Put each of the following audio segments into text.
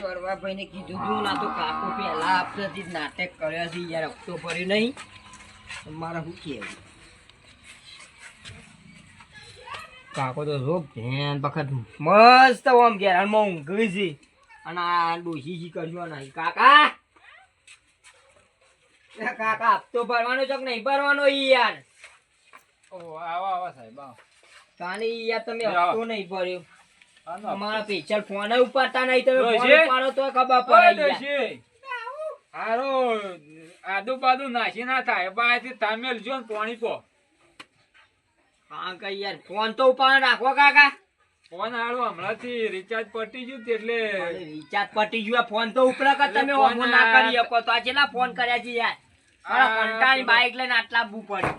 ચોરવાભાઈને કીધું હતું ના તો કાકો પહેલા આપણાથી જ નાટક કર્યા છે યાર હપ્તો ભર્યો નહીં મારા શું કહેવું? કાકો તો જો ભેન વખત મસ્ત આમ ઘેરાણમાં ઊંઘી છે. અને આ ડોસી જી કરજો નહીં કાકા. કાકા હપ્તો ભરવાનો છે કે નહીં ભરવાનો યાર? ઓ આવો આવો સાહેબ આવો. તાને યાર તમે. હપ્તો નહીં ભર્યો. અમારા પેચલ ફોન ઉપાડતા નહીં તમે ફોન ઉપાડો તો ખબર પડે. હારો આદુ બાદુ નાસી ના થાય બાયથી તામેલ જો પાણી પો. હા કઈ યાર ફોન તો ઉપાડ રાખો કાકા. ફોન હારું હમણાંથી રિચાર્જ પટી ગયું એટલે રિચાર્જ પટી ગયું ફોન તો ઉપરા કર તમે ઓમો ના કરી શકો તો આ છેલ્લા ફોન કર્યા છે યાર? મારા કંટાળી બાઈક લઈને આટલા બુ પડે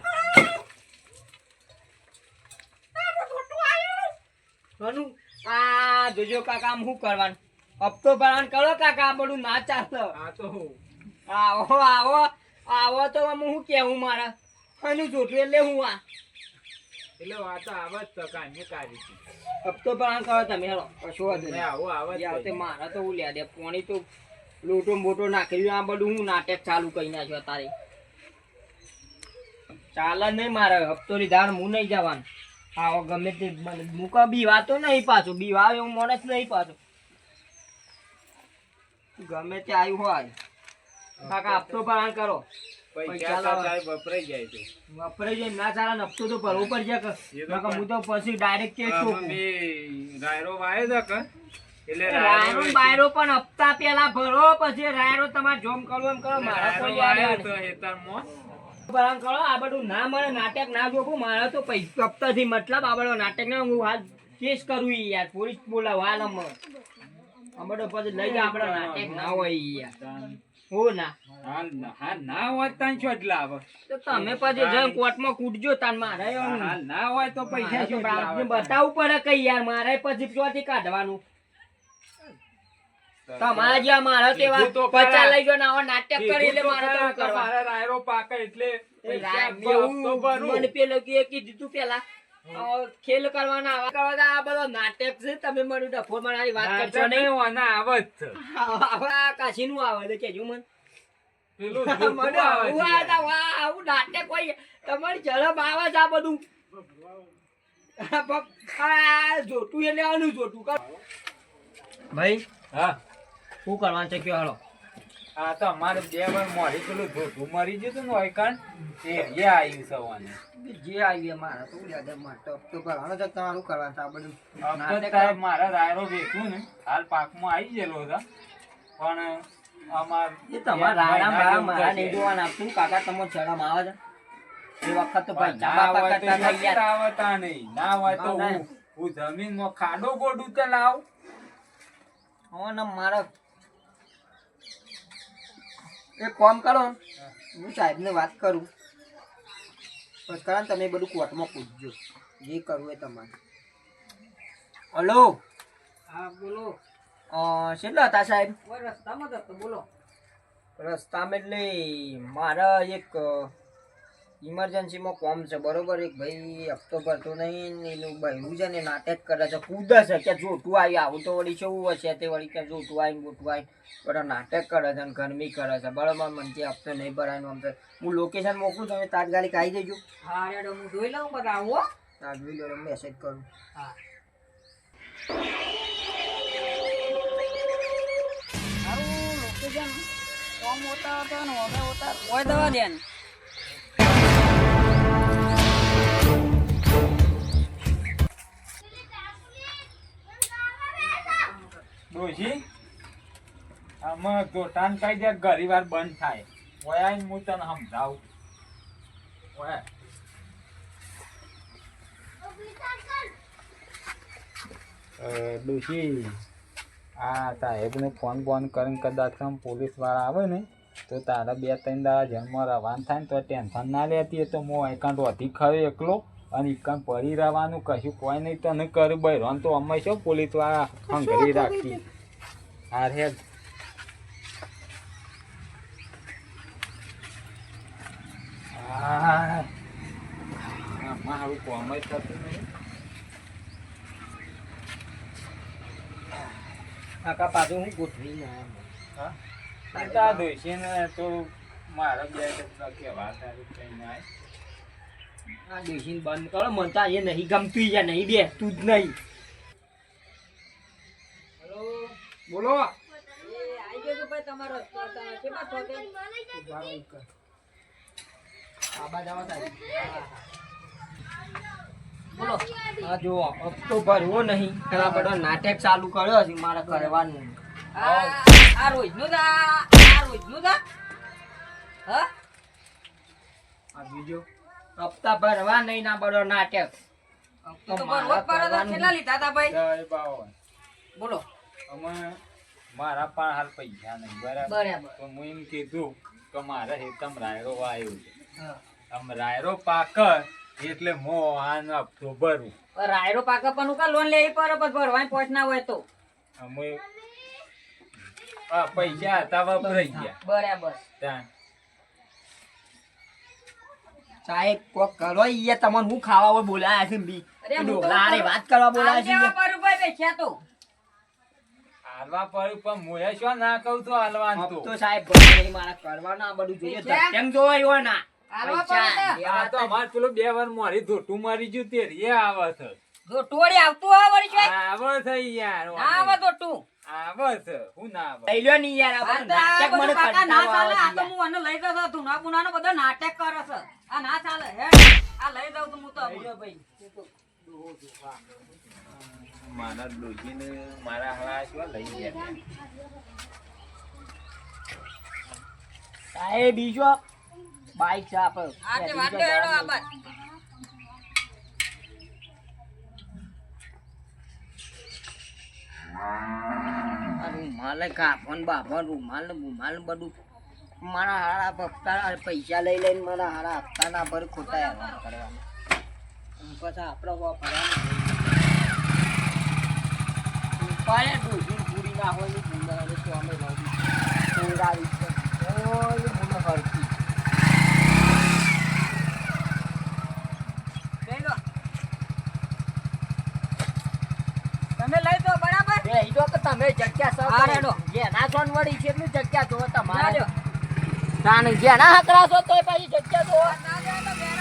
સોનું, આ જોજો કાકા આમ શું કરવાનું? હપ્તો ભરવાનું કરો કાકા આ બધું ના ચાલે. આ તો હું. આવો આવો આવો તો હું કેવું મારા? આનું જોતું એટલે હું આ. એટલે વાતો આવે જ તો કાંઈ કાઢી હપ્તો ભરવાનું કરો તમે હેલો. કશો વાંધો નહીં. આવો આવે જ યાર તે તો. મારા તો ઉલ્યા દે. પોણી તો લોટો મોટો નાખી આ બધું હું નાટક ચાલુ કરી નાખ્યો તારે ચાલે નહીં મારે. હપ્તોની ધાર હું નહીં જવાનું. આવો ગમે તે મૂકો મૂકા બીવા તો નહીં પાછું બીવા હું માણસ નહીં પાછું. ગમે તે આવ્યું હોય. કાકા હપ્તો પણ કરો. વપરાઈ જાય છે. વપરાઈ ના તો ભરવો પડશે હું તો પછી ડાયરેક્ટ રાયરો વાયો તો કે. એટલે રાયરો રાયરો બાયરો પણ હપ્તા પેલા ભરો પછી રાયરો તમારે જોમ કરો એમ કરો મારા કોઈ વાયો. ભરાણ કરો આ બધું ના મળે નાટક ના જોખું મારે તો પૈસા હપ્તાથી મતલબ આ બધો નાટક ના હું હાલ કેસ કરું યાર પોલીસ બોલાવ હાલ અમે. અમે પછી લઈ જાય આપણે નાટક ના હોય યાર. હો ના. હાલ ના ના હોય તાન શું એટલે આવે. તો તમે પછી જઈને કોર્ટમાં કૂટજો તાન મારે. હાલ ના હોય તો પૈસા શું બતાવવું પડે કઈ યાર મારે પછી ચોથી કાઢવાનું. તમારા જ્યાં મારા તેવા કીધું તો ખરા. પચા લઈ ગયો ના નાટક કરી એટલે મારે તો રાયરો પાકે એટલે. મને પેલો કે કીધું તું પેલા ખેલ કરવાના આવા કરવાના આ બધો નાટક છે તમે મને ડફોર મારી વાત કરશો નહીં? નહીં, આના આવે જ છે. આવા આવે છે કેજો મને. પેલું મને આવું નાટક હોય. તમારી ઝડપ આવે છે આ બધું. આ જોતું એટલે આનું જોતું કર. ભાઈ હા. શું કરવાનું છે? કયો હાલો. આ તો અમારે બે વાર મોરી પેલું ધોધું મરી ગયું હતું ને ઓયકણ, એ જે આવ્યું સવાને જે આવી મારે તો યાદ મારે તો કરવાનો તો તમારું કરવાનું છે? આ બધું મારા રાયરો વેચું ને. હાલ પાકમાં આવી ગયેલો હતો પણ અમાર એ તમારા રાયરા મારા મારા નહીં જોવાના. આપતું કાકા તમે શરમ આવે છે? એ વખત તો ભાઈ ના ચાબા હોય તો પકડતા નક્કી યાર આવતા નહીં. ના હોય તો. હું હું જમીનમાં ખાડો ગોડું તો લાવ. હવે ને મારા એક કોમ કરો. હું સાહેબને વાત કરું. બસ કરો તમે બધું કોર્ટમાં પૂછજો. જે કરવું એ તમારે. હલો. હા બોલો. કેટલા હતા સાહેબ? રસ્તામાં જતો બોલો. રસ્તામાં એટલે મારા એક ઇમરજન્સીમાં કોમ છે બરોબર? એક ભાઈ હપ્તો ભરતો નહીં એનું બહેરું છે ને નાટક કરે છે કૂદે છે કે જોટું આવી આવું તો વળી કેવું હશે તે વળી કે જોટું આવીને ગોતું આવીને બધા નાટક કરે છે અને ગરમી કરે છે બરોબર? મને હપ્તો નહીં ભરાયનો આમ હું લોકેશન મોકલું તમે તાત્કાલિક આવી જજો હા રેડો હું જોઈ લઉં બધા આવો હા. જોઈ લો મેસેજ કરું. હા. સારું લોકેશન કોમ હતા ને હવે ઉતાર કોઈ દવા દે ને ડોશી આમાં જોટાન કઈ દે ઘણી વાર બંધ થાય. ઓયા હું તને સમજાવું. ઓય. ડોશી. આ સાહેબને ફોન બોન કરીને કદાચ પોલીસવાળા પોલીસવાળા આવે ને, તો તારા બે ત્રણ દાડા જન્મ રવાન થાય ને તો ટેન્શન ના લેતી તો હું એકાંત વધી ખરો એકલો? અને ઇકાન પડી રહેવાનું કશું કોઈ નહીં તો નહીં કર્યું બહેરાન તો અમે છો પોલીસવાળા હંગરી રાખી? હાર આ કોમ જ થતું નહીં. કાકા પાછું હું ગોઠવી ના હા? છે ને તો મારા બે કહેવા તારું કઈ ના. આ દેશી બંધ કરો મને તો એ નહીં ગમતું યાર નહીં બે તું જ નહીં. બોલો. આ જો હપ્તો ભરવો નહીં. ઘણા બધો નાટક ચાલુ કર્યો છે મારે કરવાનું. આ આ રોજનું દા આ રોજનું દા હા? આ બીજો. હપ્તા ભરવા નહીં ના બધો નાટક. બોલો. અમે મારા પણ હાલ પૈસા નહીં બરાબર? તો હું એમ કીધું કે મારે હેતમ રાયરો વાયો છે. આમ રાયરો પાકર એટલે મો આન હપ્તો ભરું. રાયરો પાકા પણ હું કા લોન લેવી પડે પણ ભરવાની પોચ ના હોય તો? અમે પૈસા હતા વપરાઈ ગયા. બરાબર. ત્યાં સાહેબ કોક કરો ઈએ તમને હું ખાવા હોય બોલાયા છે બી. ડોલા હારે વાત કરવા બોલાયા છે પર ભાઈ બેઠ્યા તો. હાલવા પર ઉપર મોય છો ના કહું તો હાલવાન તો? તો સાહેબ ભાઈ મારા કરવાના આ બધું જોઈએ કેમ છે. એવો ના. હાલવા પૈસા આ તો અમાર પેલો બે વાર મારી ધોટું મારી ગયું તે રે આવે છે. જો આવતું હોય વળી શું? આવે યાર આવે તો તું આવે છે હું ના આવે લઈ લ્યો નહીં યાર તો નાટક મને કાકા ના ચાલે આ તો હું આને લઈ જતો ધૂના બુનાનો બધો નાટક કરે છે. આ ના ચાલે હે આ લઈ જાઉં તો હું તો ભાઈ મારા ડોશીને મારા હાલા શું લઈ ગયા સાહેબ બીજો બાઈક છે આપણે આ તે વાંધો હેડો આ બાદ આ રૂમાલ કાપન બાપન રૂમાલ બુમાલ બધું. મારા હારા ભક્તા પૈસા લઈ લઈને મારા હારા હપ્તા ના ભર ખોટા હેરાન કરવાના. પછી આપણે ભરવાનું ઉપાડે ડોસી પૂરી ના હોય ને પૂરા હવે તો અમે લાવી પૂરાવી છે. ઓય મને હરકી તમે લઈ દો કે તમે જગ્યા રેડો. જેના સોન વળી છે એટલું જગ્યા જોવો ના તમારે. તાને જેના હકરા છો તોય પાછી જગ્યા ના તો બેન